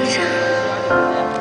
医生。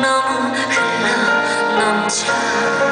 너무 흘러 넘쳐.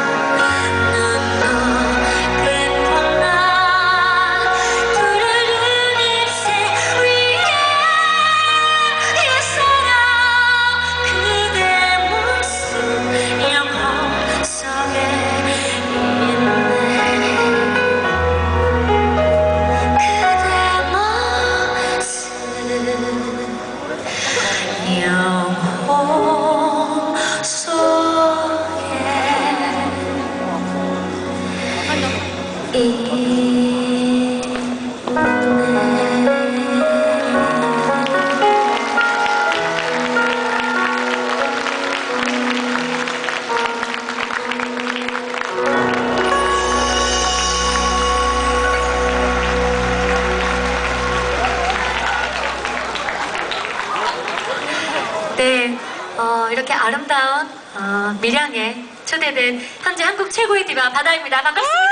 아름다운 어, 밀양에 초대된 현재 한국 최고의 디바 바다입니다. 반갑습니다.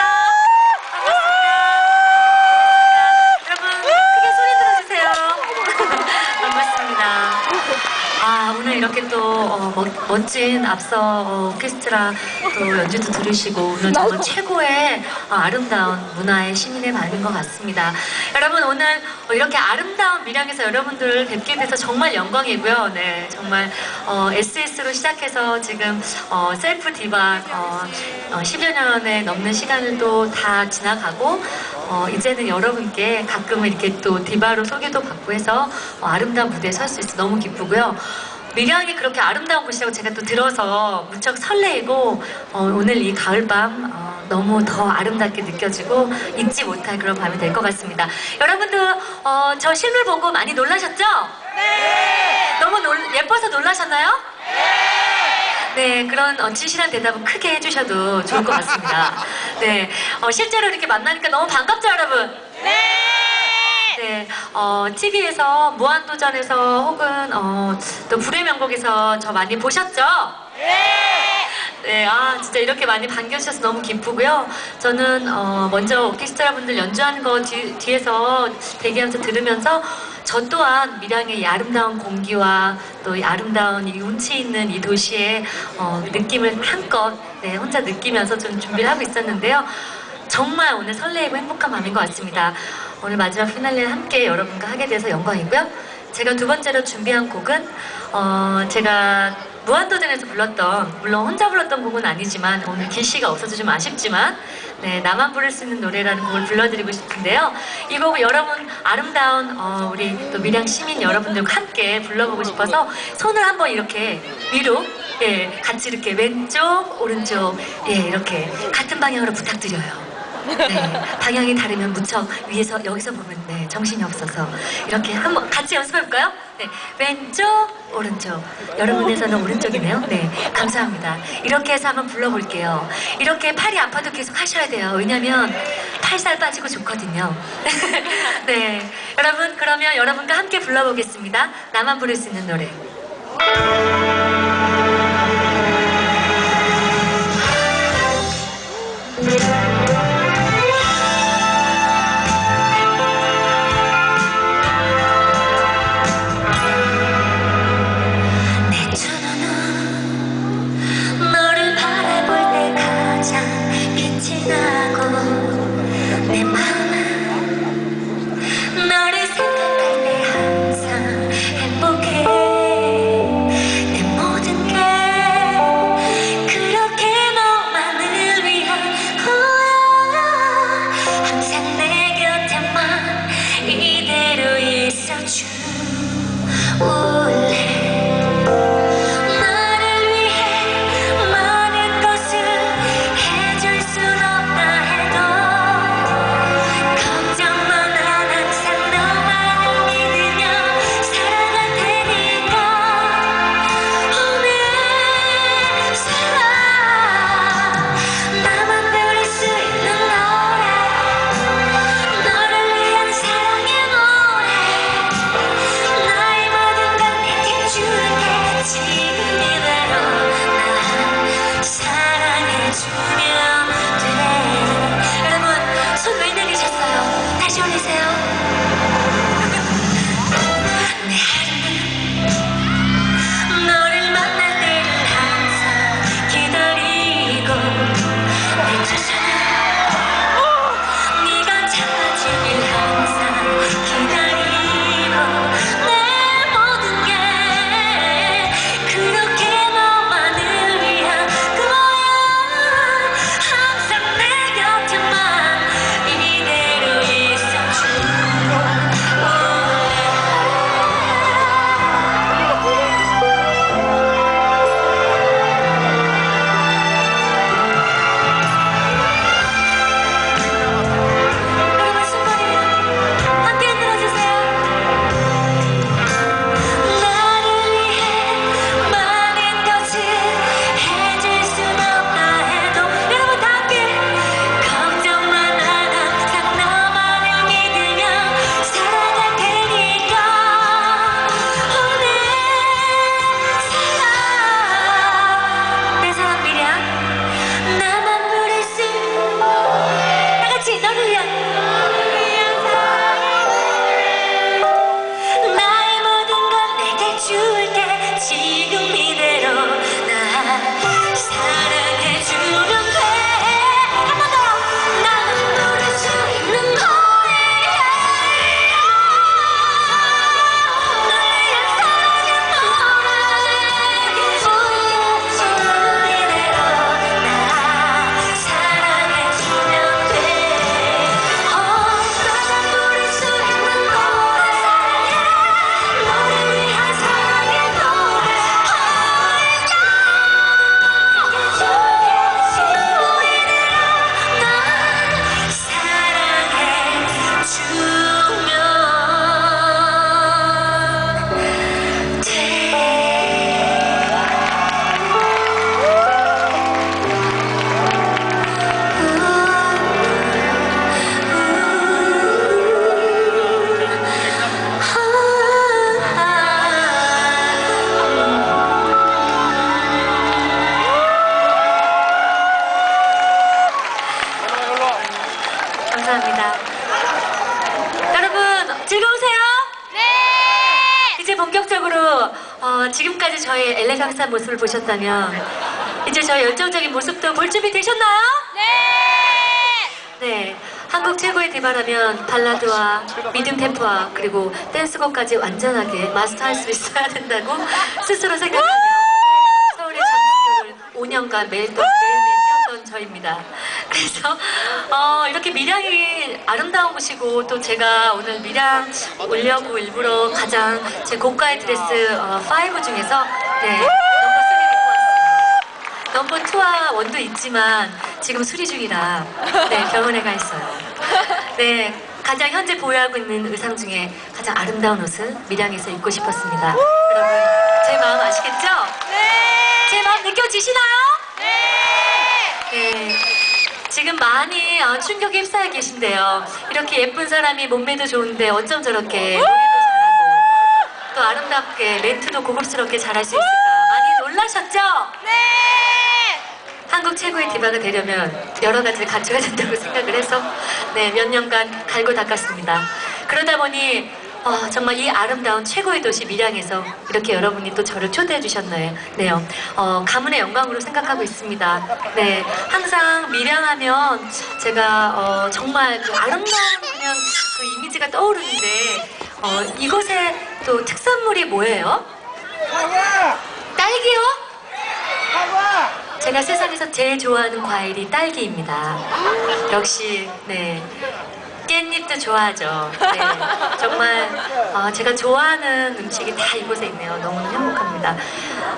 아, 오늘 이렇게 또 어, 멋, 멋진 앞서 어, 오케스트라 또 연주도 들으시고 오늘 정말 최고의 어, 아름다운 문화의 시민의 밤인 것 같습니다. 여러분 오늘 어, 이렇게 아름다운 밀양에서 여러분들을 뵙게 돼서 정말 영광이고요. 네, 정말 어, SS로 시작해서 지금 어, 셀프 디바 어, 어, 10여 년에 넘는 시간을 또 다 지나가고 어, 이제는 여러분께 가끔은 이렇게 또 디바로 소개도 받고 해서 어, 아름다운 무대에 설 수 있어 너무 기쁘고요. 밀양이 그렇게 아름다운 곳이라고 제가 또 들어서 무척 설레이고 어, 오늘 이 가을밤 어, 너무 더 아름답게 느껴지고 잊지 못할 그런 밤이 될 것 같습니다. 여러분들 어, 저 실물 보고 많이 놀라셨죠? 네. 너무 놀, 예뻐서 놀라셨나요? 네, 그런 어, 진실한 대답은 크게 해주셔도 좋을 것 같습니다. 네, 어, 실제로 이렇게 만나니까 너무 반갑죠, 여러분? 네, 어, TV에서 무한도전에서 혹은 어, 또 불의 명곡에서 저 많이 보셨죠? 네, 아 진짜 이렇게 많이 반겨주셔서 너무 기쁘고요. 저는 어, 먼저 오케스트라 분들 연주하는 거 뒤, 뒤에서 대기하면서 들으면서 저 또한 밀양의 이 아름다운 공기와 또 이 아름다운 이 운치 있는 이 도시의 어, 느낌을 한껏 네, 혼자 느끼면서 좀 준비를 하고 있었는데요. 정말 오늘 설레이고 행복한 밤인 것 같습니다. 오늘 마지막 피날레를 함께 여러분과 하게 돼서 영광이고요. 제가 두 번째로 준비한 곡은 어, 제가 무한도전에서 불렀던 물론 혼자 불렀던 곡은 아니지만 오늘 길 씨가 없어서 좀 아쉽지만 네, 나만 부를 수 있는 노래라는 곡을 불러드리고 싶은데요. 이 곡을 여러분 아름다운 어, 우리 또 밀양 시민 여러분들과 함께 불러보고 싶어서 손을 한번 이렇게 위로 예, 같이 이렇게 왼쪽 오른쪽 예, 이렇게 같은 방향으로 부탁드려요. 네, 방향이 다르면 무척 위에서 여기서 보면 네, 정신이 없어서 이렇게 한번 같이 연습해 볼까요? 네, 왼쪽 오른쪽 여러분에서는 오른쪽이네요. 네, 감사합니다. 이렇게 해서 한번 불러볼게요. 이렇게 팔이 아파도 계속 하셔야 돼요. 왜냐면 팔살 빠지고 좋거든요. 네, 여러분 그러면 여러분과 함께 불러보겠습니다. 나만 부를 수 있는 노래. 모습을 보셨다면 이제 저희 열정적인 모습도 볼 준비 되셨나요? 네! 네, 한국 최고의 디바라면 발라드와 미듬 템포와 그리고 댄스곡까지 완전하게 마스터할 수 있어야 된다고 스스로 생각하며 서울의 잠실교를 5년간 매일 또 매일매일 뛰었던 저입니다. 그래서 어, 이렇게 밀양이 아름다운 곳이고 또 제가 오늘 밀양 오려고 일부러 가장 제 고가의 드레스 어, 5 중에서 네, 넘버 3를 입고 왔습니다. 넘버 2와 원도 있지만 지금 수리 중이라 네, 병원에 가 있어요. 네, 가장 현재 보유하고 있는 의상 중에 가장 아름다운 옷을 밀양에서 입고 싶었습니다. 여러분, 제 마음 아시겠죠? 네! 제 마음 느껴지시나요? 네! 네. 지금 많이 어, 충격에 휩싸여 계신데요. 이렇게 예쁜 사람이 몸매도 좋은데 어쩜 저렇게 노래도 잘하고 또 아름답게 멘트도 고급스럽게 잘할 수 있을까 많이 놀라셨죠? 네! 한국 최고의 디바가 되려면 여러 가지를 갖춰야 된다고 생각을 해서 네, 몇 년간 갈고 닦았습니다. 그러다 보니 어, 정말 이 아름다운 최고의 도시 밀양에서 이렇게 여러분이 또 저를 초대해 주셨네요. 네요. 어, 가문의 영광으로 생각하고 있습니다. 네, 항상 밀양하면 제가 어, 정말 그 아름다운 그냥 그 이미지가 떠오르는데 어, 이곳의 또 특산물이 뭐예요? 딸기요? 제가 세상에서 제일 좋아하는 과일이 딸기입니다. 역시 네 깻잎도 좋아하죠. 네, 정말 어, 제가 좋아하는 음식이 다 이곳에 있네요. 너무 행복합니다.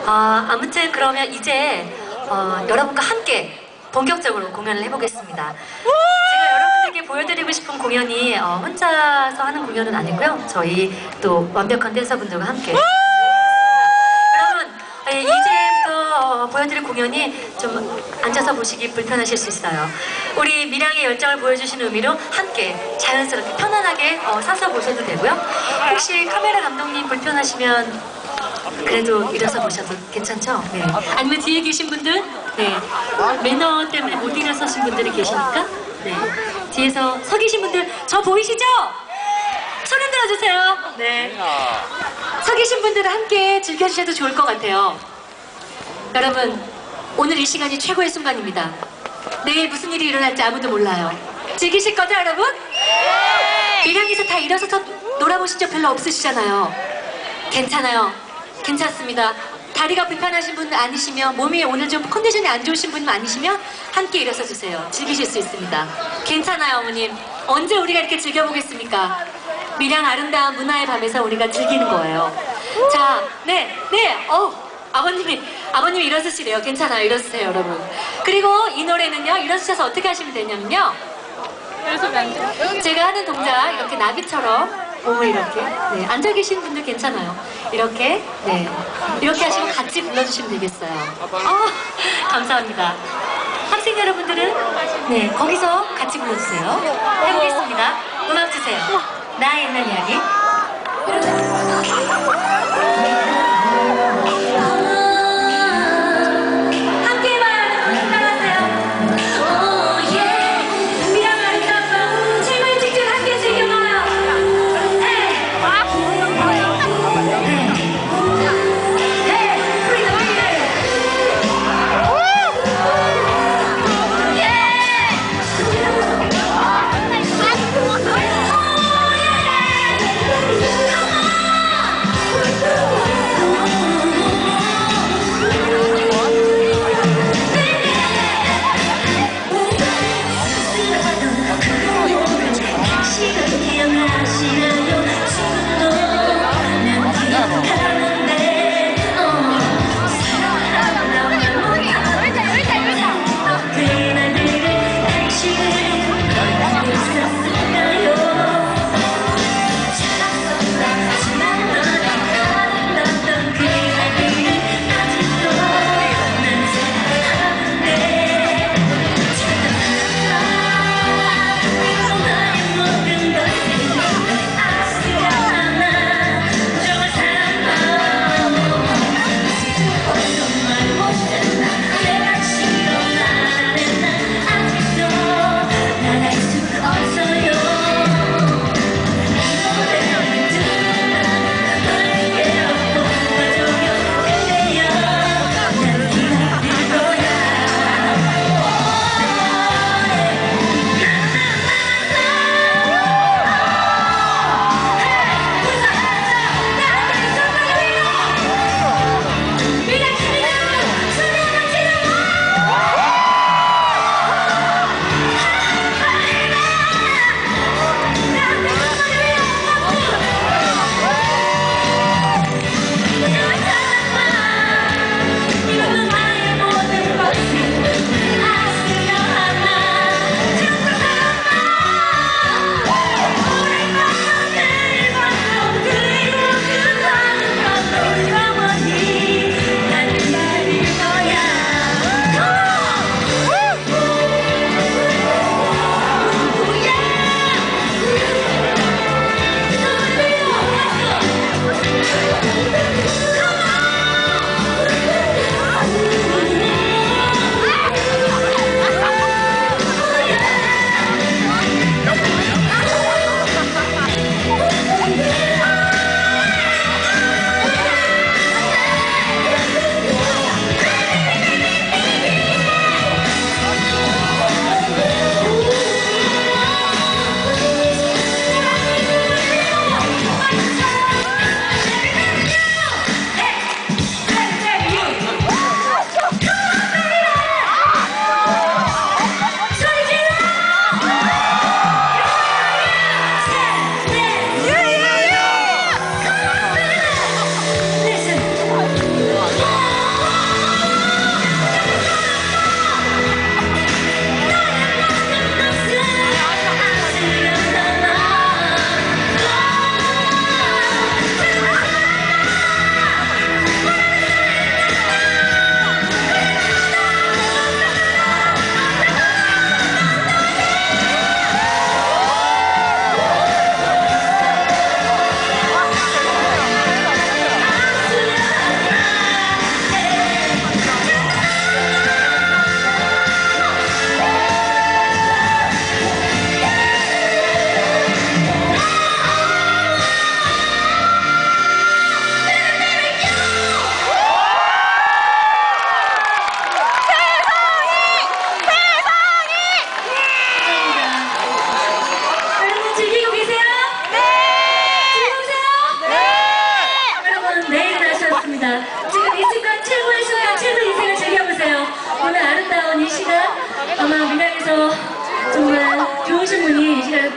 어, 아무튼 그러면 이제 어, 여러분과 함께 본격적으로 공연을 해보겠습니다. 제가 여러분들께 보여드리고 싶은 공연이 어, 혼자서 하는 공연은 아니고요. 저희 또 완벽한 댄서분들과 함께 어, 보여드릴 공연이 좀 앉아서 보시기 불편하실 수 있어요. 우리 밀양의 열정을 보여주시는 의미로 함께 자연스럽게 편안하게 어, 서서 보셔도 되고요. 혹시 카메라 감독님 불편하시면 그래도 일어서 보셔도 괜찮죠? 네. 아니면 뒤에 계신 분들, 네. 매너 때문에 못 일어서신 분들이 계시니까, 네. 뒤에서 서 계신 분들 저 보이시죠? 손 흔들어 주세요. 네. 서 계신 분들은 함께 즐겨주셔도 좋을 것 같아요. 여러분, 오늘 이 시간이 최고의 순간입니다. 내일 무슨 일이 일어날지 아무도 몰라요. 즐기실 거죠, 여러분? 밀양에서 다 일어서서 놀아보신 적 별로 없으시잖아요. 괜찮아요. 괜찮습니다. 다리가 불편하신 분 아니시면 몸이 오늘 좀 컨디션이 안 좋으신 분 아니시면 함께 일어서 주세요. 즐기실 수 있습니다. 괜찮아요, 어머님. 언제 우리가 이렇게 즐겨보겠습니까? 밀양 아름다운 문화의 밤에서 우리가 즐기는 거예요. 자, 네, 네, 어, 아버님이, 아버님이 일어서시래요. 괜찮아요. 일어서세요, 여러분. 그리고 이 노래는요, 일어서셔서 어떻게 하시면 되냐면요. 제가 하는 동작 이렇게 나비처럼 몸을 이렇게 네, 앉아 계신 분들 괜찮아요. 이렇게 네 이렇게 하시고 같이 불러주시면 되겠어요. 어, 감사합니다. 학생 여러분들은 네 거기서 같이 불러주세요. 해보겠습니다. 음악 주세요. 나의 옛날 이야기.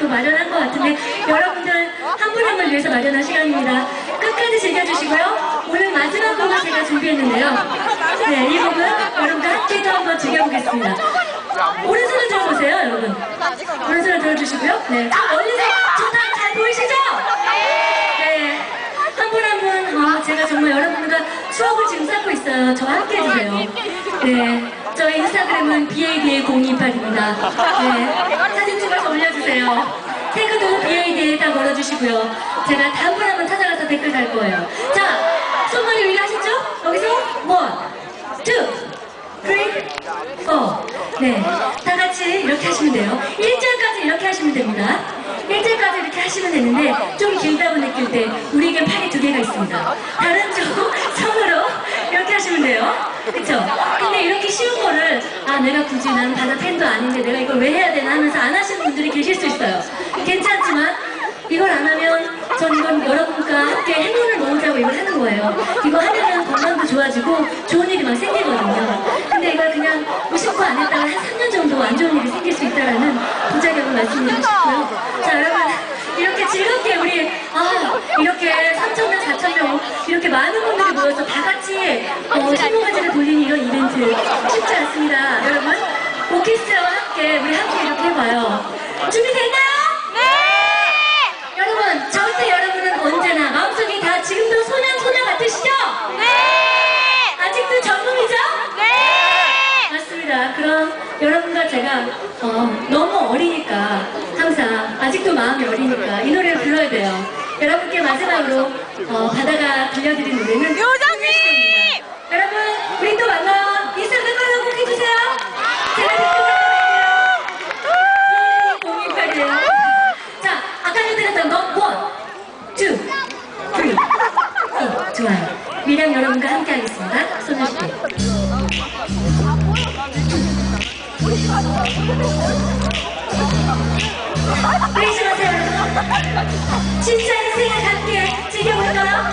마련한 것 같은데 여러분들 한 분 한 분 위해서 마련한 시간입니다. 끝까지 즐겨주시고요. 오늘 마지막 곡을 제가 준비했는데요. 네, 이 곡은 여러분과 함께 또 한번 즐겨보겠습니다. 오른손을 들어보세요, 여러분. 오른손을 들어주시고요. 네, 저 멀리서 저다 잘 보이시죠? 네. 한 분 한 분, 아, 제가 정말 여러분과 추억을 지금 쌓고 있어요. 저와 함께 해주세요. 네. 저희 인스타그램은 BADA028입니다. 네. 사진 찍어서 올려주세요. 태그도 BADA 딱 걸어주시고요. 제가 다음 분한분 찾아가서 댓글 달 거예요. 자, 손머리 위로 하시죠? 여기서 원, 투, three, four. 네. 다 같이 이렇게 하시면 돼요. 1절까지 이렇게 하시면 됩니다. 1절까지 이렇게 하시면 되는데 좀 길다고 느낄 때 우리에겐 팔이 두 개가 있습니다. 다른 쪽 손으로 이렇게 하시면 돼요. 그쵸? 근데 이렇게 쉬운 거를 아 내가 굳이 나는 바다 팬도 아닌데 내가 이걸 왜 해야 되나 하면서 안 하시는 분들이 계실 수 있어요. 괜찮지만 이걸 안 하면 전 이건 여러분과 함께 행운을 모으자고 이걸 하는 거예요. 이거 하면 건강도 좋아지고 좋은 일이 막 생기거든요. 근데 이걸 그냥 무심코 안 했다가 한 3년 정도 안 좋은 일이 생길 수 있다라는 부작용을 말씀드리고 싶고요. 자 여러분 이렇게 즐겁게 우리 아 이렇게 3천 명, 4천 명 이렇게 많은 분들이 모여서 다 같이 어, 신문가지를 돌리는 이런 이벤트 쉽지 않습니다. 여러분 오케스트라와 함께 우리 함께 이렇게 해봐요. 준비됐나요? 네! 여러분, 절대 여러분은 언제나 마음속이 다 지금도 소년 소녀 같으시죠? 네! 아직도 젊음이죠? 네! 맞습니다. 그럼 여러분과 제가 어, 너무 어리니까 항상 아직도 마음이 어리니까 이 노래를 불러야 돼요. 여러분께 마지막으로 어, 바다가 들려드린 노래는 요정님! 여러분, 우리 또 만나요. 인스타그램 팔로우 꼭 해주세요. 제가 댓글 달아드릴게요. 028이에요. 자, 아까 해드렸던 거, 원, 투, 쓰리, 어, 좋아요. 미량 여러분과 함께 하겠습니다. 소녀시대. 여러분. 진짜 인생을 함께 즐겨볼까요?